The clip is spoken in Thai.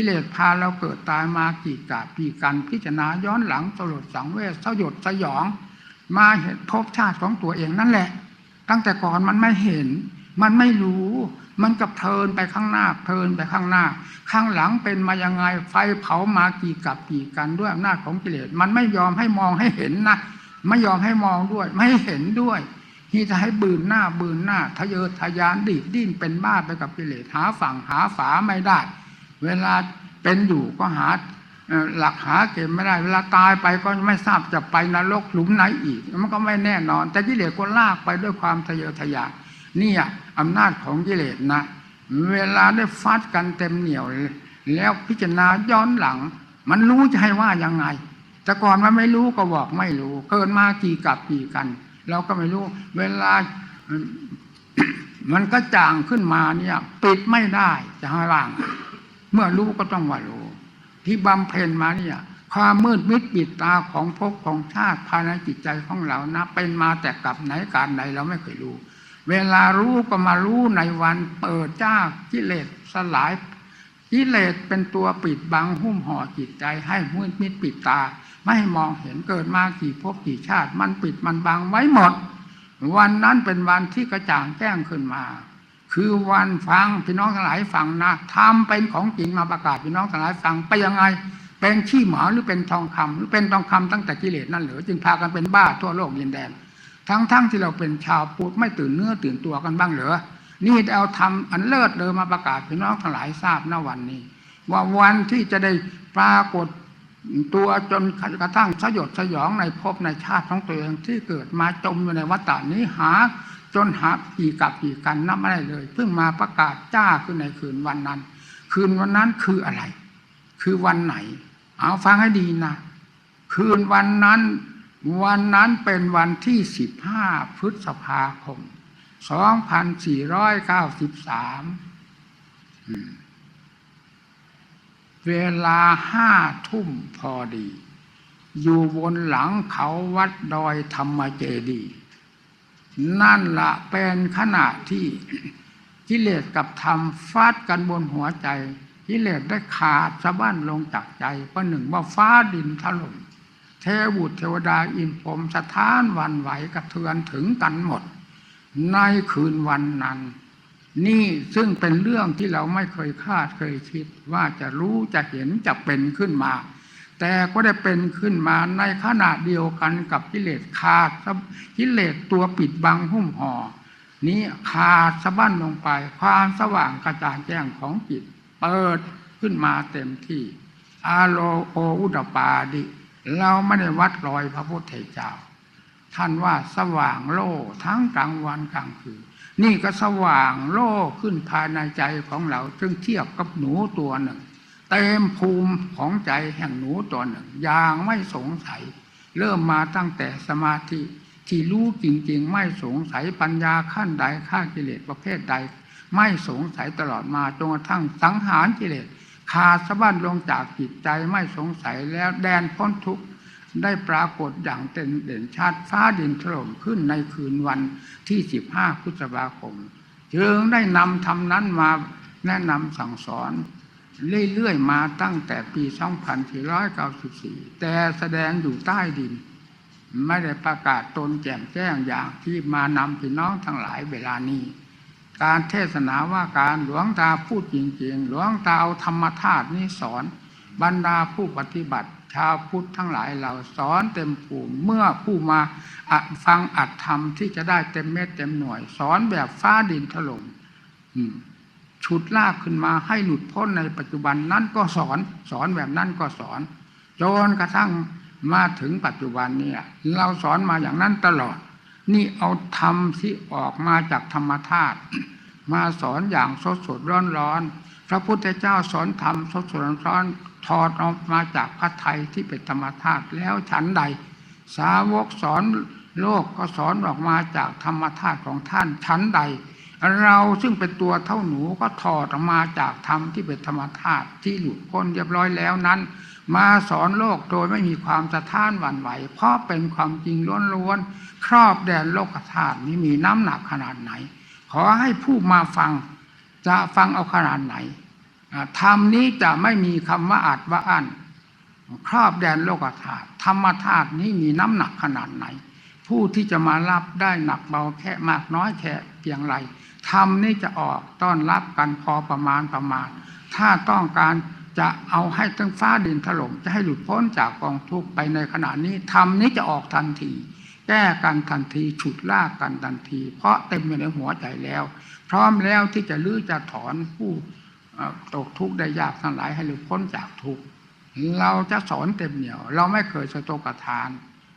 กิเลสพาเราเกิดตายมากี่กากี่กันพิจารณาย้อนหลังสลดสังเวชสยดสยอง มาเห็นภพชาติของตัวเองนั่นแหละ ตั้งแต่ก่อนมันไม่เห็น มันไม่รู้ มันกับเทินไปข้างหน้าเทินไปข้างหน้า ข้างหลังเป็นมายังไงไฟเผามากี่กับกี่กันด้วยอำนาจของกิเลสมันไม่ยอมให้มองให้เห็นนะไม่ยอมให้มองด้วย ไม่เห็นด้วยที่จะให้บืนหน้าบืนหน้าทะเยอทะยานดีดดิ้นเป็นบ้าไปกับกิเลสหาฝั่งหาฝาไม่ได้ เวลาเป็นอยู่ก็หาหลักหาเก็บไม่ได้ เวลาตายไปก็ไม่ทราบจะไปนรกหลุมไหนอีก มันก็ไม่แน่นอน แต่กิเลสก็ลากไปด้วยความทะเยอทะยานนี่อะอำนาจของกิเลสนะ เวลาได้ฟัดกันเต็มเหนียว แล้วพิจารณาย้อนหลัง มันรู้จะให้ว่ายังไง แต่ก่อนมันไม่รู้ก็บอกไม่รู้ เกินมากี่กับกี่กัน เราก็ไม่รู้ เวลามันก็จางขึ้นมาเนี่ย ปิดไม่ได้จะให้ว่าง เมื่อรู้ก็ต้องว่ารู้ ที่บำเพ็ญมาเนี่ยความมืดมิดปิดตาของภพของชาติภายในจิตใจของเรานะ เป็นมาแต่กับไหนการใดเราไม่เคยรู้ เวลารู้ก็มารู้ในวันเปิดจ้ากิเลสสลายกิเลสเป็นตัวปิดบังหุ้มห่อจิตใจ ให้มืดมิดปิดตา ไม่ให้มองเห็นเกิดมากี่ภพกี่ชาติ มันปิดมันบังไว้หมด วันนั้นเป็นวันที่กระจ่างแจ้งขึ้นมา คือวันฟังพี่น้องทั้งหลายฟังนะทำเป็นของจริงมาประกาศพี่น้องทั้งหลายฟังไปยังไง เป็นขี้หมาหรือเป็นทองคำหรือเป็นทองคำตั้งแต่กิเลสนั่นเหรือจึงพากันเป็นบ้าทั่วโลกยินแดน ทั้งๆทที่เราเป็นชาวพุทธไม่ตื่นเนื้อตื่นตัวกันบ้างเหรอนี่เอาทำอันเลิศเลยมาประกาศพี่น้องทั้งหลายทราบณวันนี้ ว่าวันที่จะได้ปรากฏตัวจนกระทั่งสยดสยองในภพในชาติของตัวเองที่เกิดมาจมอยู่ในวัฏฏานี้หา จนหากี่กับกี่กันนับไม่ได้เลย เพิ่งมาประกาศจ้าขึ้นในคืนวันนั้น คืนวันนั้นคืออะไร คือวันไหน เอาฟังให้ดีนะ คืนวันนั้น วันนั้นเป็นวันที่สิบห้าพฤษภาคมสองพันสี่ร้อยเก้าสิบสามเวลาห้าทุ่มพอดี อยู่บนหลังเขาวัดดอยธรรมเจดีย์ นั่นละเป็นขณะที่กิเลสกับธรรมฟาดกันบนหัวใจกิเลสได้ขาดสะบั้นลงจากใจประหนึ่งว่าฟ้าดินถล่มเทวุตเทวดาอินพรมสถานวันไหวกระเทือนถึงกันหมด ในคืนวันนั้น นี่ซึ่งเป็นเรื่องที่เราไม่เคยคาดเคยคิด ว่าจะรู้จะเห็นจะเป็นขึ้นมา แต่ก็ได้เป็นขึ้นมาในขณะเดียวกันกับกิเลสขาดกิเลสตัวปิดบังหุ้มห่อนี้ขาดสะบั้นลงไป ความสว่างกระจ่างแจ้งของจิต เปิดขึ้นมาเต็มที่ อาโลโออุตปาดิ เราไม่ได้วัดรอยพระพุทธเจ้า ท่านว่าสว่างโล่ทั้งกลางวันกลางคืนนี่ก็สว่างโล่ขึ้นภายในใจของเราซึ่งเทียบกับหนูตัวหนึ่ง เต็มภูมิของใจแห่งหนูตัวหนึ่งอย่างไม่สงสัย เริ่มมาตั้งแต่สมาธิที่รู้จริง ๆ ไม่สงสัยปัญญาขั้นใดข้ากิเลสประเภทใด ไม่สงสัยตลอดมาจนกระทั่งสังหารกิเลสขาดสะบั้นลงจากจิตใจไม่สงสัยแล้วแดนพ้นทุกข์ได้ปรากฏอย่างเต็นเด่นชัดฟ้าดินถล่มขึ้นในคืนวันที่สิบห้าพฤษภาคม จึงได้นำทำนั้นมาแนะนำสั่งสอน เรื่อยๆมาตั้งแต่ปี2494 แต่แสดงอยู่ใต้ดิน ไม่ได้ประกาศตนแจ่มแจ้งอย่างที่มานำพี่น้องทั้งหลายเวลานี้ การเทศนาว่าการหลวงตาพูดจริงๆ หลวงตาเอาธรรมธาตุนี้สอน บรรดาผู้ปฏิบัติชาวพุทธทั้งหลายเราสอนเต็มภูมิเมื่อผู้มาอะฟังอัดธรรมที่จะได้เต็มเม็ดเต็มหน่วย สอนแบบฟ้าดินถล่มอืม ฉุดลากขึ้นมาให้หลุดพ้นในปัจจุบันนั้นก็สอนสอนแบบนั้นก็สอนจนกระทั่งมาถึงปัจจุบันเนี่ยเราสอนมาอย่างนั้นตลอด นี่เอาธรรมที่ออกมาจากธรรมธาตุมาสอนอย่างสดสดร้อนร้อนพระพุทธเจ้าสอนธรรมสดสดร้อนร้อนถอดออกมาจากพระไทยที่เป็นธรรมธาตุแล้วฉันใด สาวกสอนโลกก็สอนออกมาจากธรรมธาตุของท่านชั้นใด เราซึ่งเป็นตัวเท่าหนูก็ถอดออกมาจากธรรมที่เป็นธรรมธาตุที่หลุดพ้นเรียบร้อยแล้วนั้น มาสอนโลกโดยไม่มีความสะท้านหวั่นไหว เพราะเป็นความจริงล้วนๆครอบแดนโลกธาตุนี้มีน้ำหนักขนาดไหน ขอให้ผู้มาฟังจะฟังเอาขนาดไหนธรรมนี้จะไม่มีคำว่าอัดว่าอั้นครอบแดนโลกธาตุธรรมธาตุนี้มีน้ำหนักขนาดไหน ผู้ที่จะมารับได้หนักเบาแค่มากน้อยแค่เพียงไรธรรมนี้จะออกต้อนรับกันพอประมาณประมาณ ถ้าต้องการจะเอาให้ทั้งฟ้าดินถล่มจะให้หลุดพ้นจากกองทุกข์ไปในขณะนี้ธรรมนี้จะออกทันที แก้กันทันทีฉุดลากกันทันที เพราะเต็มอยู่ในหัวใจแล้ว พร้อมแล้วที่จะลื้อจะถอนผู้ตกทุกข์ได้ยากทั้งหลายให้หลุดพ้นจากทุกข์เราจะสอนเต็มเหนียว เราไม่เคยสะตกทาน